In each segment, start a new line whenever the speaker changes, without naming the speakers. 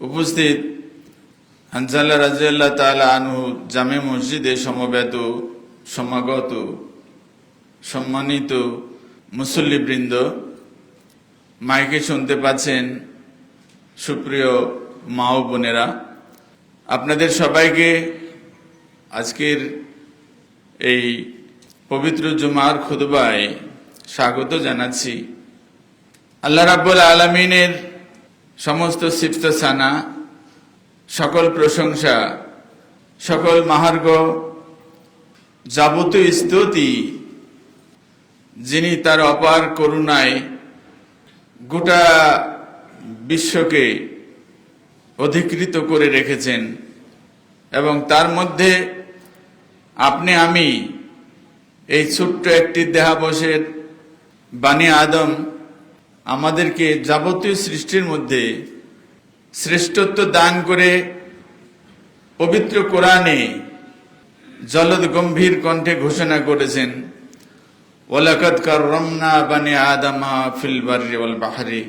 উপস্থিত হানসাল্লাহ রাজিয়াল্লাহ তালা আনহু জামে মসজিদে সমবেত, সমাগত, সম্মানিত মুসল্লিবৃন্দ, মাইকে শুনতে পাচ্ছেন সুপ্রিয় মা ও বোনেরা। আপনাদের সবাইকে আজকের এই পবিত্র জুমার খুদবায় স্বাগত জানাচ্ছি। আল্লাহ রাব্বুল আলমিনের সমস্ত সিফত সানা সকল প্রশংসা, সকল মাহার্গ যাবতীয় স্তুতি, যিনি তার অপার করুণায় গোটা বিশ্বকে অধিকৃত করে রেখেছেন এবং তার মধ্যে আপনি, আমি, এই ছোট্ট একটি দেহাবশের বাণী আদম আমাদেরকে যাবতীয় সৃষ্টির মধ্যে শ্রেষ্ঠত্ব দান করে পবিত্র কোরআনে জলদ গম্ভীর কণ্ঠে ঘোষণা করেছেন ওলাকত রমনা বানে আদামা ফিলবার বাহারি।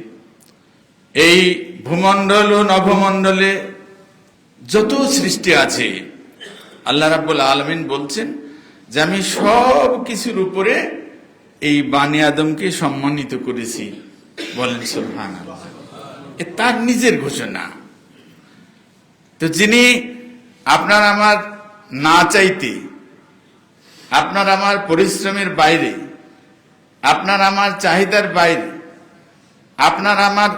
এই ভূমণ্ডল ও নভমণ্ডলে যত সৃষ্টি আছে, আল্লাহ রাব্বুল আলমিন বলছেন যে আমি সব কিছুর উপরে এই বানি আদমকে সম্মানিত করেছি। বলেন সুলহান তার নিজের ঘোষণা। তো যিনি আপনার আমার না চাইতে, আপনার আমার পরিশ্রমের বাইরে, আপনার আমার চাহিদার বাইরে, আপনার আমার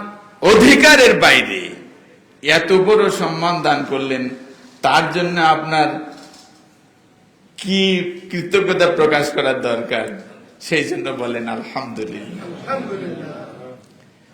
অধিকারের বাইরে এত বড় সম্মান দান করলেন, তার জন্য আপনার কি কৃতজ্ঞতা প্রকাশ করার দরকার? সেই জন্য বলেন আলহামদুলিল্লাহ।